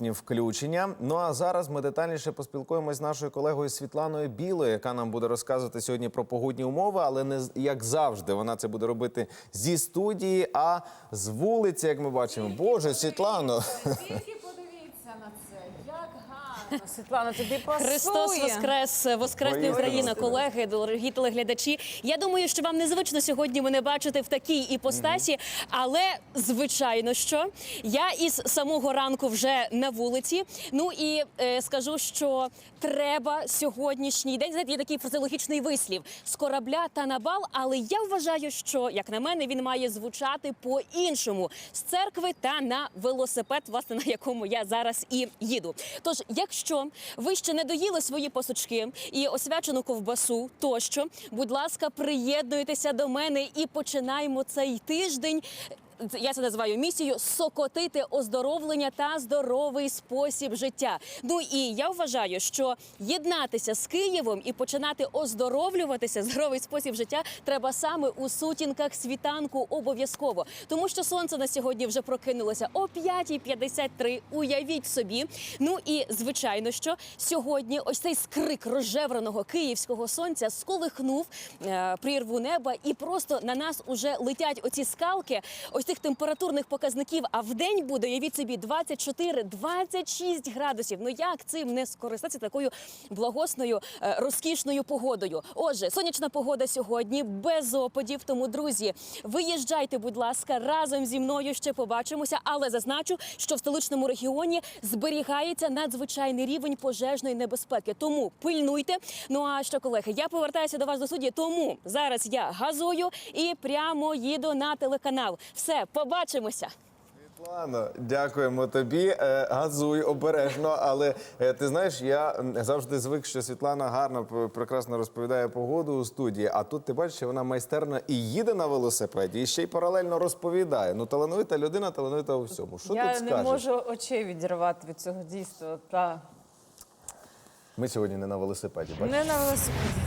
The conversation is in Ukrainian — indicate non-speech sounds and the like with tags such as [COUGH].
Включення. Ну а зараз ми детальніше поспілкуємось з нашою колегою Світланою Білою, яка нам буде розказувати сьогодні про погодні умови, але не як завжди. Вона це буде робити зі студії, а з вулиці, як ми бачимо. Боже, Світлано, Тільки подивіться на це, як гарно. [LAUGHS] Світлана, тобі пасує. Христос Воскрес, Воскресне Україна, колеги, дорогі телеглядачі. Я думаю, що вам незвично сьогодні мене бачити в такій іпостасі, але звичайно, що я із самого ранку вже на вулиці. Ну і е, скажу, що треба сьогоднішній день. Знаєте, є такий фразеологічний вислів з корабля та на бал. Але я вважаю, що як на мене він має звучати по-іншому з церкви та на велосипед, власне на якому я зараз і їду. Тож, якщо ви ще не доїли свої пасочки і освячену ковбасу, тощо, будь ласка, приєднуйтеся до мене і починаємо цей тиждень. Я це називаю місією сокотити оздоровлення та здоровий спосіб життя. Ну і я вважаю, що єднатися з Києвом і починати оздоровлюватися здоровий спосіб життя треба саме у сутінках світанку обов'язково, тому що сонце на сьогодні вже прокинулося о 5.53, Уявіть собі. Ну і звичайно, що сьогодні ось цей скрик розжевреного київського сонця сколихнув е, прірву неба, і просто на нас уже летять оці скалки, ось цих температурних показників. А в день буде уявіть собі 24-26 градусів. Ну як цим не скористатися такою благосною е, розкішною погодою? Отже, сонячна погода сьогодні без опадів. Тому, друзі, виїжджайте, будь ласка, разом зі мною ще побачимося. Але зазначу, що в столичному регіоні зберігається надзвичайний рівень пожежної небезпеки. Тому пильнуйте. Ну а що, колеги, я повертаюся до вас до судді. Тому зараз я газую і прямо їду на телеканал. Все, побачимося. Світлано, дякуємо тобі. Е, Газуй обережно, але е, ти знаєш, я завжди звик, що Світлана гарно прекрасно розповідає погоду у студії. А тут ти бачиш, що вона майстерно і їде на велосипеді, і ще й паралельно розповідає. Ну, талановита людина, талановита у всьому. Що Я тут не можу очей відірвати від цього дійства. Та Ми сьогодні не на велосипеді. Бачиш? не на велосипеді.